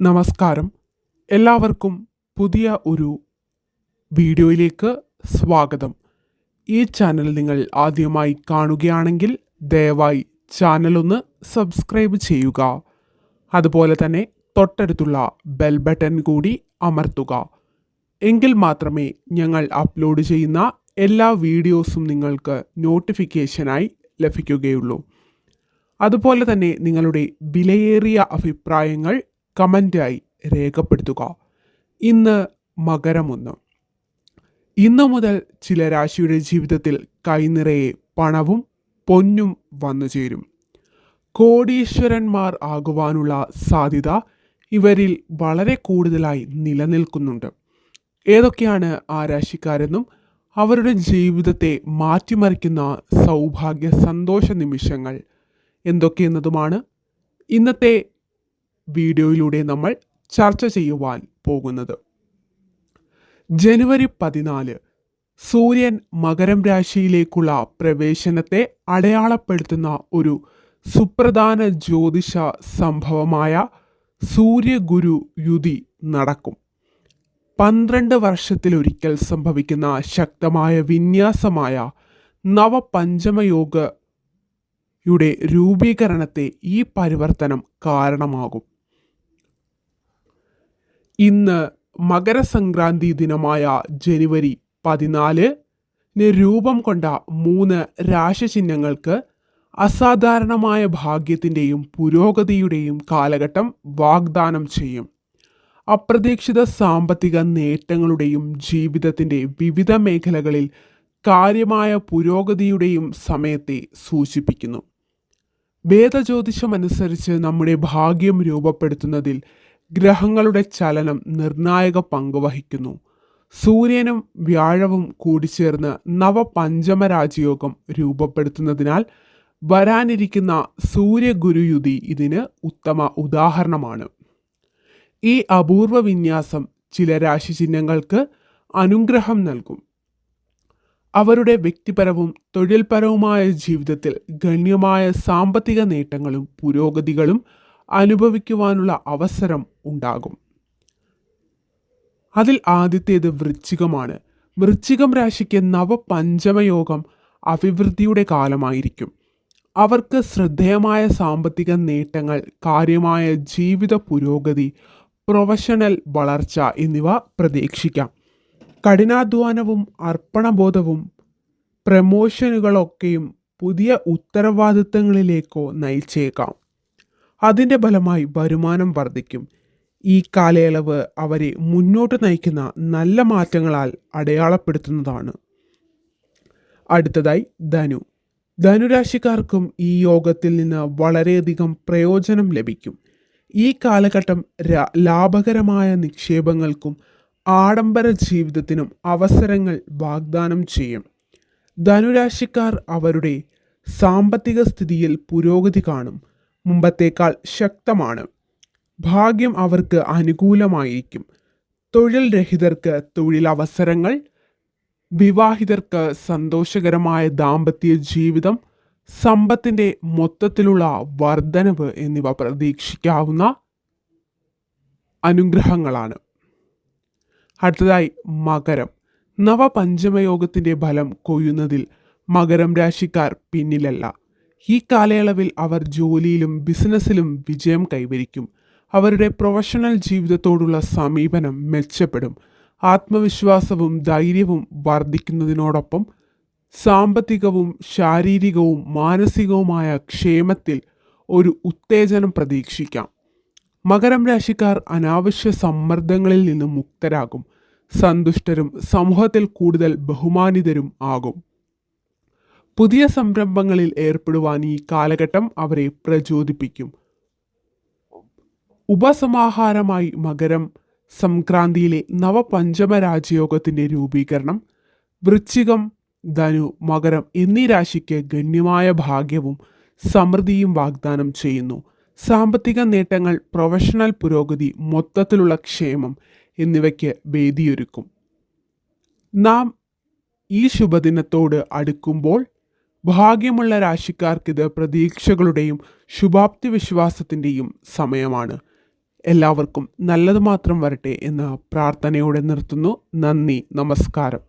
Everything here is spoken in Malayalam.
നമസ്കാരം. എല്ലാവർക്കും പുതിയ ഒരു വീഡിയോയിലേക്ക് സ്വാഗതം. ഈ ചാനൽ നിങ്ങൾ ആദ്യമായി കാണുകയാണെങ്കിൽ ദയവായി ചാനൽ ഒന്ന് സബ്സ്ക്രൈബ് ചെയ്യുക. അതുപോലെ തന്നെ തൊട്ടടുത്തുള്ള ബെൽ ബട്ടൺ കൂടി അമർത്തുക. എങ്കിൽ മാത്രമേ ഞങ്ങൾ അപ്ലോഡ് ചെയ്യുന്ന എല്ലാ വീഡിയോസും നിങ്ങൾക്ക് നോട്ടിഫിക്കേഷനായി ലഭിക്കുകയുള്ളൂ. അതുപോലെ തന്നെ നിങ്ങളുടെ വിലയേറിയ അഭിപ്രായങ്ങൾ കമന്റായി രേഖപ്പെടുത്തുക. ഇന്ന് മകരമൊന്ന്. ഇന്നു മുതൽ ചില രാശിയുടെ ജീവിതത്തിൽ കൈനിറയെ പണവും പൊന്നും വന്നു ചേരും. കോടീശ്വരന്മാർ ആകുവാനുള്ള സാധ്യത ഇവരിൽ വളരെ കൂടുതലായി നിലനിൽക്കുന്നുണ്ട്. ഏതൊക്കെയാണ് ആ രാശിക്കാരെന്നും അവരുടെ ജീവിതത്തെ മാറ്റിമറിക്കുന്ന സൗഭാഗ്യ സന്തോഷ നിമിഷങ്ങൾ എന്തൊക്കെയെന്നതുമാണ് ഇന്നത്തെ വീഡിയോയിലൂടെ നമ്മൾ ചർച്ച ചെയ്യുവാൻ പോകുന്നത്. ജനുവരി പതിനാല് സൂര്യൻ മകരം രാശിയിലേക്കുള്ള പ്രവേശനത്തെ അടയാളപ്പെടുത്തുന്ന ഒരു സുപ്രധാന ജ്യോതിഷ സംഭവമായ സൂര്യഗുരു യുതി നടക്കും. പന്ത്രണ്ട് വർഷത്തിലൊരിക്കൽ സംഭവിക്കുന്ന ശക്തമായ വിന്യാസമായ നവപഞ്ചമയോഗയുടെ രൂപീകരണത്തെ ഈ പരിവർത്തനം കാരണമാകും. ഇന്ന് മകരസംക്രാന്തി ദിനമായ ജനുവരി പതിനാലിന് രൂപം കൊണ്ട മൂന്ന് രാശിചിഹ്നങ്ങൾക്ക് അസാധാരണമായ ഭാഗ്യത്തിന്റെയും പുരോഗതിയുടെയും കാലഘട്ടം വാഗ്ദാനം ചെയ്യും. അപ്രതീക്ഷിത സാമ്പത്തിക നേട്ടങ്ങളുടെയും ജീവിതത്തിന്റെ വിവിധ മേഖലകളിൽ കാര്യമായ പുരോഗതിയുടെയും സമയത്തെ സൂചിപ്പിക്കുന്നു. വേദജ്യോതിഷമനുസരിച്ച് നമ്മുടെ ഭാഗ്യം രൂപപ്പെടുത്തുന്നതിൽ ഗ്രഹങ്ങളുടെ ചലനം നിർണായക പങ്ക് വഹിക്കുന്നു. സൂര്യനും വ്യാഴവും കൂടിച്ചേർന്ന് നവപഞ്ചമരാജയോഗം രൂപപ്പെടുത്തുന്നതിനാൽ വരാനിരിക്കുന്ന സൂര്യഗുരുയുതി ഇതിന് ഉത്തമ ഉദാഹരണമാണ്. ഈ അപൂർവ വിന്യാസം ചില രാശിചിഹ്നങ്ങൾക്ക് അനുഗ്രഹം നൽകും. അവരുടെ വ്യക്തിപരവും തൊഴിൽപരവുമായ ജീവിതത്തിൽ ഗണ്യമായ സാമ്പത്തിക നേട്ടങ്ങളും പുരോഗതികളും അനുഭവിക്കുവാനുള്ള അവസരം ഉണ്ടാകും. അതിൽ ആദ്യത്തേത് വൃശ്ചികമാണ്. വൃശ്ചികം രാശിക്ക് നവപഞ്ചമയോഗം അഭിവൃദ്ധിയുടെ കാലമായിരിക്കും. അവർക്ക് ശ്രദ്ധേയമായ സാമ്പത്തിക നേട്ടങ്ങൾ കാര്യമായ ജീവിത പുരോഗതി പ്രൊഫഷണൽ വളർച്ച എന്നിവ പ്രതീക്ഷിക്കാം. കഠിനാധ്വാനവും അർപ്പണബോധവും പ്രമോഷനുകളൊക്കെയും പുതിയ ഉത്തരവാദിത്തങ്ങളിലേക്കോ നയിച്ചേക്കാം. അതിന്റെ ഫലമായി വരുമാനം വർദ്ധിക്കും. ഈ കാലയളവ് അവരെ മുന്നോട്ട് നയിക്കുന്ന നല്ല മാറ്റങ്ങളാൽ അടയാളപ്പെടുത്തുന്നതാണ്. അടുത്തതായി ധനു. ധനുരാശിക്കാർക്കും ഈ യോഗത്തിൽ നിന്ന് വളരെയധികം പ്രയോജനം ലഭിക്കും. ഈ കാലഘട്ടം ലാഭകരമായ നിക്ഷേപങ്ങൾക്കും ആഡംബര ജീവിതത്തിനും അവസരങ്ങൾ വാഗ്ദാനം ചെയ്യും. ധനുരാശിക്കാർ അവരുടെ സാമ്പത്തിക സ്ഥിതിയിൽ പുരോഗതി കാണും. മുമ്പത്തേക്കാൾ ശക്തമാണ്. ഭാഗ്യം അവർക്ക് അനുകൂലമായിരിക്കും. തൊഴിൽ രഹിതർക്ക് തൊഴിലവസരങ്ങൾ വിവാഹിതർക്ക് സന്തോഷകരമായ ദാമ്പത്യ ജീവിതം സമ്പത്തിന്റെ മൊത്തത്തിലുള്ള വർധനവ് എന്നിവ പ്രതീക്ഷിക്കാവുന്ന അനുഗ്രഹങ്ങളാണ്. അടുത്തതായി മകരം. നവപഞ്ചമയോഗത്തിന്റെ ഫലം കൊയ്യുന്നതിൽ മകരം രാശിക്കാർ പിന്നിലല്ല. ഈ കാലയളവിൽ അവർ ജോലിയിലും ബിസിനസ്സിലും വിജയം കൈവരിക്കും. അവരുടെ പ്രൊഫഷണൽ ജീവിതത്തോടുള്ള സമീപനം മെച്ചപ്പെടും. ആത്മവിശ്വാസവും ധൈര്യവും വർദ്ധിക്കുന്നതിനോടൊപ്പം സാമ്പത്തികവും ശാരീരികവും മാനസികവുമായ ക്ഷേമത്തിൽ ഒരു ഉത്തേജനം പ്രതീക്ഷിക്കാം. മകരം രാശിക്കാർ അനാവശ്യ സമ്മർദ്ദങ്ങളിൽ നിന്ന് മുക്തരാകും. സന്തുഷ്ടരും സമൂഹത്തിൽ കൂടുതൽ ബഹുമാനിതരും ആകും. പുതിയ സംരംഭങ്ങളിൽ ഏർപ്പെടുവാൻ ഈ കാലഘട്ടം അവരെ പ്രചോദിപ്പിക്കും. ഉപസമാഹാരമായി മകരം സംക്രാന്തിയിലെ നവപഞ്ചമ രാജയോഗത്തിന്റെ രൂപീകരണം വൃശ്ചികം ധനു മകരം എന്നീ രാശിക്ക് ഗണ്യമായ ഭാഗ്യവും സമൃദ്ധിയും വാഗ്ദാനം ചെയ്യുന്നു. സാമ്പത്തിക നേട്ടങ്ങൾ പ്രൊഫഷണൽ പുരോഗതി മൊത്തത്തിലുള്ള ക്ഷേമം എന്നിവയ്ക്ക് വേദിയൊരുക്കും. നാം ഈ ശുഭദിനത്തോട് അടുക്കുമ്പോൾ ഭാഗ്യമുള്ള രാശിക്കാർക്കിത് പ്രതീക്ഷകളുടെയും ശുഭാപ്തി വിശ്വാസത്തിന്റെയും സമയമാണ്. എല്ലാവർക്കും നല്ലത് മാത്രം വരട്ടെ എന്ന പ്രാർത്ഥനയോടെ നിർത്തുന്നു. നന്ദി. നമസ്കാരം.